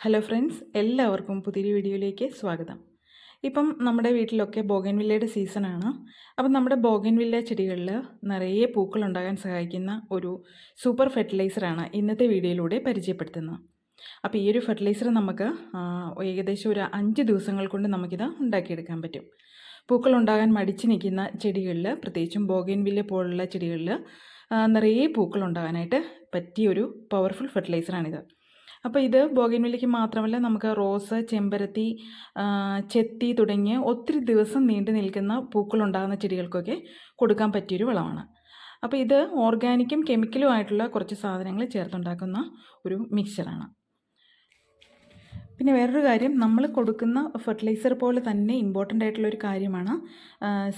Hello friends എല്ലാവർക്കും പുതിയൊരു വീഡിയോയിലേക്ക് സ്വാഗതം. ഇപ്പം നമ്മുടെ വീട്ടിലൊക്കെ ബോഗൻവില്ലയുടെ സീസണാണ് അപ്പം നമ്മുടെ ബോഗൻവില്ല ചെടികളിൽ നിറയെ പൂക്കൾ ഉണ്ടാകാൻ സഹായിക്കുന്ന ഒരു സൂപ്പർ ഫെർട്ടിലൈസറാണ് ഇന്നത്തെ വീഡിയോയിലൂടെ പരിചയപ്പെടുത്തുന്നത്. അപ്പോൾ ഈ ഒരു ഫെർട്ടിലൈസർ നമുക്ക് ഏകദേശം ഒരു അഞ്ച് ദിവസങ്ങൾ കൊണ്ട് നമുക്കിത് ഉണ്ടാക്കിയെടുക്കാൻ പറ്റും. പൂക്കൾ ഉണ്ടാകാൻ മടിച്ചു നിൽക്കുന്ന ചെടികളിൽ പ്രത്യേകിച്ചും ബോഗൻവില്ല പോലുള്ള ചെടികളിൽ നിറയെ പൂക്കൾ ഉണ്ടാകാനായിട്ട് പറ്റിയൊരു പവർഫുൾ ഫെർട്ടിലൈസറാണിത് അപ്പോൾ ഇത് ബോഗൻവില്ലയ്ക്ക് മാത്രമല്ല നമുക്ക് റോസ് ചെമ്പരത്തി ചെത്തി തുടങ്ങിയ ഒത്തിരി ദിവസം നീണ്ടു നിൽക്കുന്ന പൂക്കളുണ്ടാകുന്ന ചെടികൾക്കൊക്കെ കൊടുക്കാൻ പറ്റിയൊരു വളമാണ്. അപ്പോൾ ഇത് ഓർഗാനിക്കും കെമിക്കലുമായിട്ടുള്ള കുറച്ച് സാധനങ്ങൾ ചേർത്തുണ്ടാക്കുന്ന ഒരു മിക്സറാണ്. പിന്നെ വേറൊരു കാര്യം നമ്മൾ കൊടുക്കുന്ന ഫെർട്ടിലൈസർ പോലെ തന്നെ ഇമ്പോർട്ടന്റ് ആയിട്ടുള്ള ഒരു കാര്യമാണ്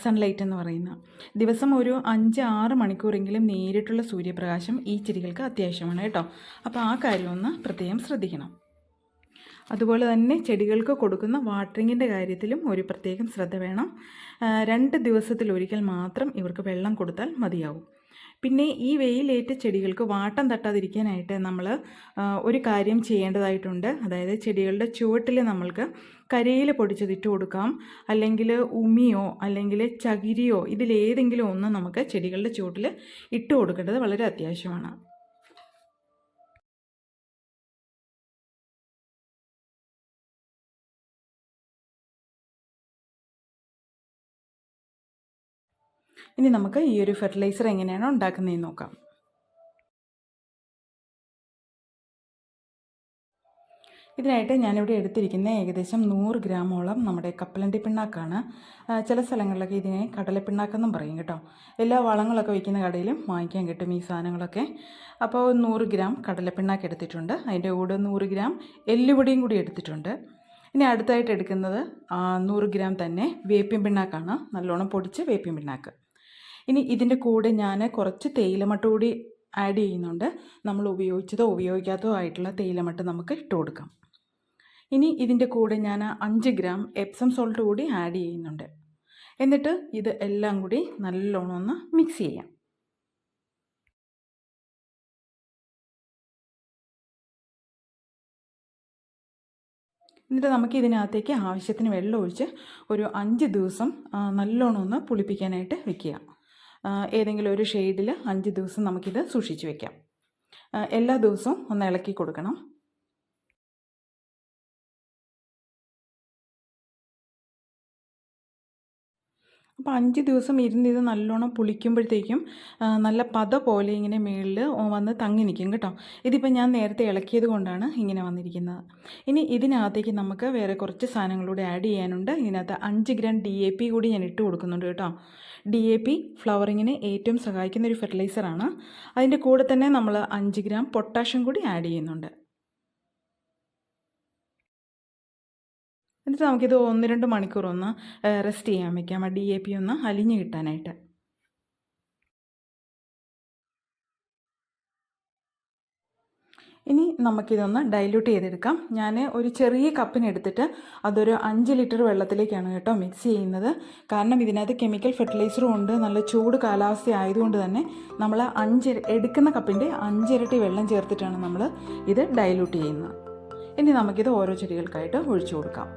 സൺലൈറ്റ് എന്ന് പറയുന്നത്. ദിവസം ഒരു അഞ്ച് ആറ് മണിക്കൂറെങ്കിലും നേരിട്ടുള്ള സൂര്യപ്രകാശം ഈ ചെടികൾക്ക് അത്യാവശ്യമാണ് കേട്ടോ. അപ്പോൾ ആ കാര്യം ഒന്ന് പ്രത്യേകം ശ്രദ്ധിക്കണം. അതുപോലെ തന്നെ ചെടികൾക്ക് കൊടുക്കുന്ന വാട്ടറിങ്ങിന്റെ കാര്യത്തിലും ഒരു പ്രത്യേകം ശ്രദ്ധ വേണം. രണ്ട് ദിവസത്തിലൊരിക്കൽ മാത്രം ഇവർക്ക് വെള്ളം കൊടുത്താൽ മതിയാവും. പിന്നെ ഈ വെയിലേറ്റ ചെടികൾക്ക് വാട്ടം തട്ടാതിരിക്കാനായിട്ട് നമ്മൾ ഒരു കാര്യം ചെയ്യേണ്ടതായിട്ടുണ്ട്. അതായത് ചെടികളുടെ ചുവട്ടിൽ നമ്മൾക്ക് കരിയില പൊടിച്ചതിട്ട് കൊടുക്കാം. അല്ലെങ്കിൽ ഉമിയോ അല്ലെങ്കിൽ ചകിരിയോ ഇതിലേതെങ്കിലും ഒന്ന് നമുക്ക് ചെടികളുടെ ചുവട്ടിൽ ഇട്ട് കൊടുക്കേണ്ടത് വളരെ അത്യാവശ്യമാണ്. ഇനി നമുക്ക് ഈ ഒരു ഫെർട്ടിലൈസർ എങ്ങനെയാണ് ഉണ്ടാക്കുന്നതെന്ന് നോക്കാം. ഇതിനായിട്ട് ഞാനിവിടെ എടുത്തിരിക്കുന്ന ഏകദേശം നൂറ് ഗ്രാമോളം നമ്മുടെ കപ്പലണ്ടി പിണ്ണാക്കാണ്. ചില സ്ഥലങ്ങളിലൊക്കെ ഇതിനെ കടലപ്പിണ്ണാക്കെന്നും പറയും കേട്ടോ. എല്ലാ വളങ്ങളൊക്കെ വയ്ക്കുന്ന കടയിലും വാങ്ങിക്കാൻ കിട്ടും ഈ സാധനങ്ങളൊക്കെ. അപ്പോൾ നൂറ് ഗ്രാം കടലപ്പിണ്ണാക്ക് എടുത്തിട്ടുണ്ട്. അതിന്റെ കൂടെ നൂറ് ഗ്രാം എല്ലുപൊടിയും കൂടി എടുത്തിട്ടുണ്ട്. ഇനി അടുത്തായിട്ട് എടുക്കുന്നത് നൂറ് ഗ്രാം തന്നെ വേപ്പിൻ പിണ്ണാക്കാണ്. നല്ലോണം പൊടിച്ച് വേപ്പിൻ പിണ്ണാക്ക്. ഇനി ഇതിന്റെ കൂടെ ഞാൻ കുറച്ച് തേയിലമട്ട് കൂടി ആഡ് ചെയ്യുന്നുണ്ട്. നമ്മൾ ഉപയോഗിച്ചതോ ഉപയോഗിക്കാത്തതോ ആയിട്ടുള്ള തേയിലമട്ട് നമുക്ക് ഇട്ട് കൊടുക്കാം. ഇനി ഇതിന്റെ കൂടെ ഞാൻ അഞ്ച് ഗ്രാം എപ്സം സോൾട്ട് കൂടി ആഡ് ചെയ്യുന്നുണ്ട്. എന്നിട്ട് ഇത് എല്ലാം കൂടി നല്ലോണം ഒന്ന് മിക്സ് ചെയ്യാം. എന്നിട്ട് നമുക്ക് ഇതിനകത്തേക്ക് ആവശ്യത്തിന് വെള്ളം ഒഴിച്ച് ഒരു അഞ്ച് ദിവസം നല്ലോണം ഒന്ന് പുളിപ്പിക്കാനായിട്ട് വെക്കുക. ഏതെങ്കിലും ഒരു ഷെയ്ഡിൽ അഞ്ച് ദിവസം നമുക്കിത് സൂക്ഷിച്ചു വെക്കാം. എല്ലാ ദിവസവും ഒന്ന് ഇളക്കി കൊടുക്കണം. അപ്പോൾ അഞ്ച് ദിവസം ഇരുന്ന് ഇത് നല്ലോണം പുളിക്കുമ്പോഴത്തേക്കും നല്ല പത പോലെ ഇങ്ങനെ മേളിൽ വന്ന് തങ്ങി നിൽക്കും കേട്ടോ. ഇതിപ്പോൾ ഞാൻ നേരത്തെ ഇളക്കിയത് കൊണ്ടാണ് ഇങ്ങനെ വന്നിരിക്കുന്നത്. ഇനി ഇതിനകത്തേക്ക് നമുക്ക് വേറെ കുറച്ച് സാധനങ്ങളൂടെ ആഡ് ചെയ്യാനുണ്ട്. ഇതിനകത്ത് അഞ്ച് ഗ്രാം ഡി എ പി കൂടി ഞാൻ ഇട്ട് കൊടുക്കുന്നുണ്ട് കേട്ടോ. ഡി എ പി ഫ്ലവറിങ്ങിന് ഏറ്റവും സഹായിക്കുന്ന ഒരു ഫെർട്ടിലൈസറാണ്. അതിന്റെ കൂടെ തന്നെ നമ്മൾ അഞ്ച് ഗ്രാം പൊട്ടാഷ്യം കൂടി ആഡ് ചെയ്യുന്നുണ്ട്. എന്നിട്ട് നമുക്കിത് ഒന്ന് രണ്ട് മണിക്കൂർ ഒന്ന് റെസ്റ്റ് ചെയ്യാൻ വെക്കാം. ആ ഡി എ പി ഒന്ന് അലിഞ്ഞ് കിട്ടാനായിട്ട്. ഇനി നമുക്കിതൊന്ന് ഡൈല്യൂട്ട് ചെയ്തെടുക്കാം. ഞാൻ ഒരു ചെറിയ കപ്പിനെടുത്തിട്ട് അതൊരു അഞ്ച് ലിറ്റർ വെള്ളത്തിലേക്കാണ് കേട്ടോ മിക്സ് ചെയ്യുന്നത്. കാരണം ഇതിനകത്ത് കെമിക്കൽ ഫെർട്ടിലൈസറും ഉണ്ട് നല്ല ചൂട് കാലാവസ്ഥ ആയതുകൊണ്ട് തന്നെ നമ്മൾ അഞ്ച് എടുക്കുന്ന കപ്പിന്റെ അഞ്ചിരട്ടി വെള്ളം ചേർത്തിട്ടാണ് നമ്മൾ ഇത് ഡൈല്യൂട്ട് ചെയ്യുന്നത്. ഇനി നമുക്കിത് ഓരോ ചെടികൾക്കായിട്ട് ഒഴിച്ചു കൊടുക്കാം.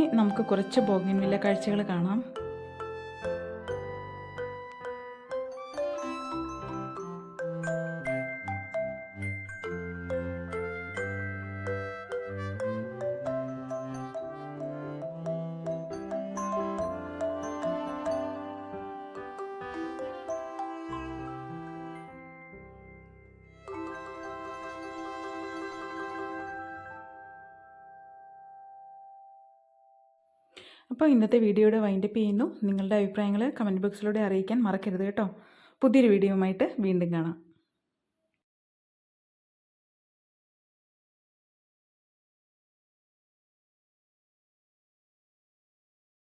ഇനി നമുക്ക് കുറച്ച് ബോഗിൻവില്ല കാഴ്ചകൾ കാണാം. അപ്പോൾ ഇന്നത്തെ വീഡിയോയുടെ വൈൻഡപ്പ് ചെയ്യുന്നു. നിങ്ങളുടെ അഭിപ്രായങ്ങൾ കമന്റ് ബോക്സിലൂടെ അറിയിക്കാൻ മറക്കരുത് കേട്ടോ. പുതിയൊരു വീഡിയോയുമായിട്ട് വീണ്ടും കാണാം.